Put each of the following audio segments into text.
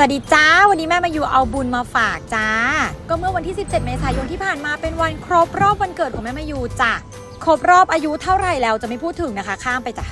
สวัสดีจ้า วันนี้แม่มาอยู่เอาบุญมาฝากจ้า ก็เมื่อวันที่ 17 เมษายนที่ผ่านมาเป็นวันครบรอบวันเกิดของแม่มาอยู่จ้ะครบรอบอายุเท่าไหร่แล้วจะไม่พูดถึงนะคะ ข้ามไปจ้ะ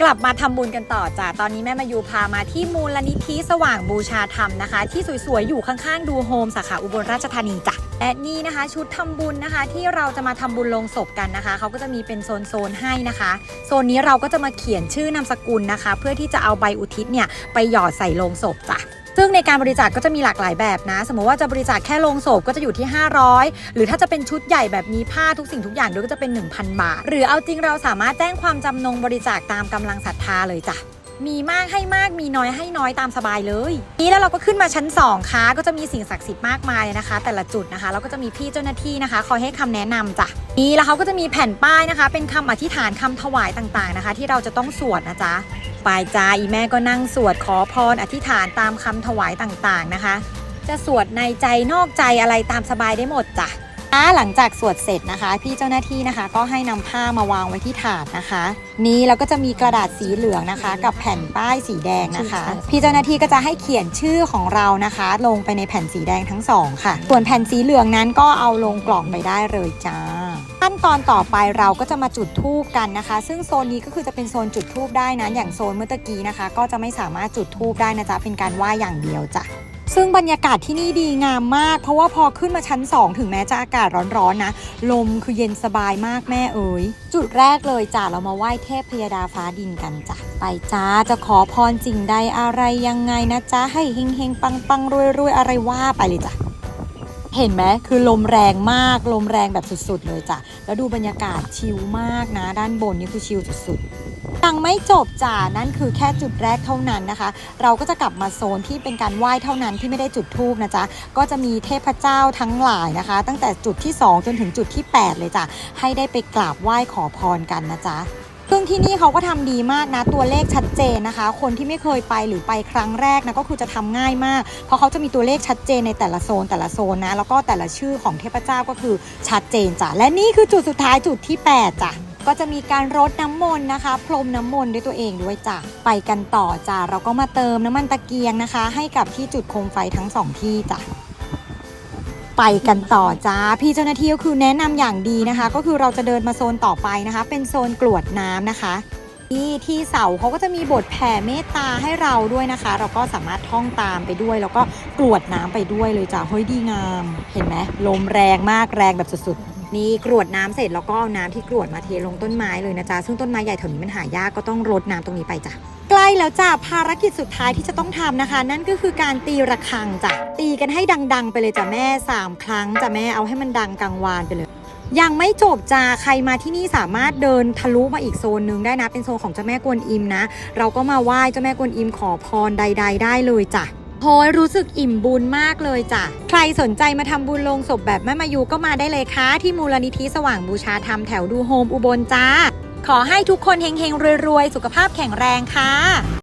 กลับมาทำบุญกันต่อจ้ะตอนนี้แม่มายูพามาที่มูลนิธิสว่างบูชาธรรมนะคะ ที่สวยๆ อยู่ข้างๆ ดูโฮมสาขาอุบลราชธานีจ้ะและนี่นะคะ ชุดทำบุญนะคะ ที่เราจะมาทำบุญลงศพกันนะคะ เขาก็จะมีเป็นโซนๆให้นะคะ โซนนี้เราก็จะมาเขียนชื่อนามสกุลนะคะ เพื่อที่จะเอาใบอุทิศเนี่ยไปหยอดใส่ลงศพจ้ะ ซึ่งในการบริจาคก็จะมีหลากหลายแบบนะ สมมติว่าจะบริจาคแค่โลงศพก็จะอยู่ที่ 500 หรือถ้าจะเป็นชุดใหญ่แบบนี้ผ้าทุกสิ่งทุกอย่างด้วยก็จะเป็น 1,000 บาท หรือเอาจริงเราสามารถแจ้งความจำนงบริจาคตามกำลังศรัทธาเลยจ้ะมีมากให้มากมีน้อยให้น้อยตามสบายเลย นี่แล้วเราก็ขึ้นมาชั้น 2 ค่ะ ก็จะมีสิ่งศักดิ์สิทธิ์มากมายเลยนะคะ แต่ละจุดนะคะแล้วก็จะมีพี่เจ้าหน้าที่นะคะ คอยให้คำแนะนำจ้ะนี่แล้วเขาก็จะมีแผ่นป้ายนะคะ เป็นคำอธิษฐานคำถวายต่างๆนะคะ ที่เราจะต้องสวดนะจ๊ะ ปายจ้าอีแม่ก็นั่งสวดขอพรอธิษฐานตามคำถวายต่างๆนะคะ จะสวดในใจนอกใจอะไรตามสบายได้หมดจ้ะ หลังจากสวดเสร็จนะคะ พี่เจ้าหน้าที่นะคะ ก็ให้นำผ้ามาวางไว้ที่ถาดนะคะ นี้แล้วก็จะมีกระดาษสีเหลืองนะคะ กับแผ่นป้ายสีแดงนะคะ พี่เจ้าหน้าที่ก็จะให้เขียนชื่อของเรานะคะ ลงไปในแผ่นสีแดงทั้งสองค่ะ ส่วนแผ่นสีเหลืองนั้นก็เอาลงกล่องไปได้เลยจ้าขั้นตอนต่อไปเราก็จะมาจุดธูปกันนะคะ ซึ่งโซนนี้ก็คือจะเป็นโซนจุดธูปได้นะอย่างโซนเมื่อตะกี้นะคะ ก็จะไม่สามารถจุดธูปได้นะจ๊ะเป็นการไหว้อย่างเดียวจ้ะ ซึ่งบรรยากาศที่นี่ดีงามมาก เพราะว่าพอขึ้นมาชั้น 2 ถึงแม้จะอากาศร้อนๆนะ ลมคือเย็นสบายมากแม่เอ๋ย จุดแรกเลยจ้ะเรามาไหว้เทพพยดาฟ้าดินกันจ้ะไปจ้าจะขอพรสิ่งใดอะไรยังไงนะจ๊ะให้เฮงเฮงปังปังรวยรวยๆอะไรว่าไปเลยจ้ะ เห็นไหมคือลมแรงมาก ลมแรงแบบสุดๆ เลยจ้ะ แล้วดูบรรยากาศชิลมากนะ ด้านบนนี่คือชิลสุดๆยังไม่จบจ้ะนั่นคือแค่จุดแรกเท่านั้นนะคะ เราก็จะกลับมาโซนที่เป็นการไหว้เท่านั้นที่ไม่ได้จุดทูบนะจ๊ะ ก็จะมีเทพเจ้าทั้งหลายนะคะ ตั้งแต่จุดที่ 2 จนถึงจุดที่ 8 เลยจ้ะ ให้ได้ไปกราบไหว้ขอพรกันนะจ๊ะ ซึ่งที่นี่เขาก็ทำดีมากนะ ตัวเลขชัดเจนนะคะ คนที่ไม่เคยไปหรือไปครั้งแรกนะก็คือจะทำง่ายมาก เพราะเขาจะมีตัวเลขชัดเจนในแต่ละโซนแต่ละโซนนะ แล้วก็แต่ละชื่อของเทพเจ้าก็คือชัดเจนจ้ะ และนี่คือจุดสุดท้ายจุดที่ 8 จ้ะก็จะมีการรดน้ำมนต์นะคะ พรมน้ำมนต์ด้วยตัวเองด้วยจ้ะ ไปกันต่อจ้ะ เราก็มาเติมน้ำมันตะเกียงนะคะ ให้กับที่จุดโคมไฟทั้งสองที่จ้ะ ไปกันต่อจ้า พี่เจ้าหน้าที่ก็คือแนะนำอย่างดีนะคะ ก็คือเราจะเดินมาโซนต่อไปนะคะ เป็นโซนกรวดน้ำนะคะที่ที่เสาเขาก็จะมีบทแผ่เมตตาให้เราด้วยนะคะ เราก็สามารถท่องตามไปด้วย แล้วก็กรวดน้ำไปด้วยเลยจ้ะเฮ้ยดีงาม เห็นไหมลมแรงมากแรงแบบสุดๆ นี่กรวดน้ำเสร็จแล้วก็เอาน้ำที่กรวดมาเทลงต้นไม้เลยนะจ๊ะซึ่งต้นไม้ใหญ่แถวนี้มันหายากก็ต้องรดน้ำตรงนี้ไปจ้ะใกล้แล้วจ้ะภารกิจสุดท้ายที่จะต้องทำนะคะ นั่นก็คือการตีระฆังจ้ะตีกันให้ดัง ๆ ไปเลยจ้ะแม่สามครั้งจ้ะแม่เอาให้มันดังกังวานไปเลยยังไม่จบจ้าใครมาที่นี่สามารถเดินทะลุมาอีกโซนหนึ่งได้นะ เป็นโซนของเจ้าแม่กวนอิมนะ เราก็มาไหว้เจ้าแม่กวนอิมขอพรใด ๆ ได้เลยจ้ะ โอยรู้สึกอิ่มบุญมากเลยจ้ะ ใครสนใจมาทำบุญลงศพแบบแม่มายูก็มาได้เลยค่ะ ที่มูลนิธิสว่างบูชาธรรมแถวดูโฮมอุบลจ้า ขอให้ทุกคนเฮงๆรวยๆ สุขภาพแข็งแรงค่ะ